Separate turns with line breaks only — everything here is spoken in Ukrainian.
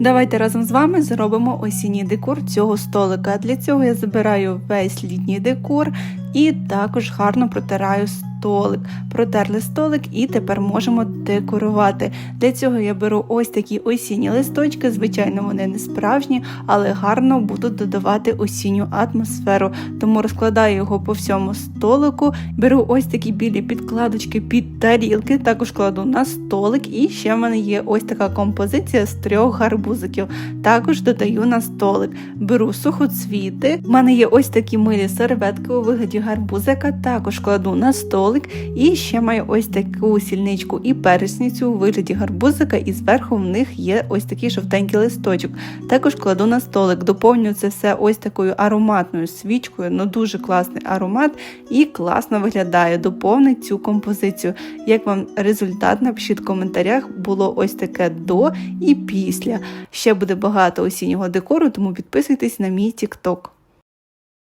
Давайте разом з вами зробимо осінній декор цього столика. Для цього я забираю весь літній декор і також гарно протираю столик. Протерли столик і тепер можемо декорувати. Для цього я беру ось такі осінні листочки. Звичайно, вони не справжні, але гарно будуть додавати осінню атмосферу. Тому розкладаю його по всьому столику. Беру ось такі білі підкладочки під тарілки, також кладу на столик. І ще в мене є ось така композиція з трьох гарбузиків. Також додаю на столик. Беру сухоцвіти. У мене є ось такі милі серветки у вигляді гарбузика. Також кладу на столик. І ще маю ось таку сільничку і пересницю у вигляді гарбузика, і зверху в них є ось такий жовтенький листочок. Також кладу на столик, доповнюю це все ось такою ароматною свічкою, ну дуже класний аромат і класно виглядає. Доповнить цю композицію. Як вам результат, напишіть в коментарях, було ось таке до і після. Ще буде багато осіннього декору, тому підписуйтесь на мій TikTok.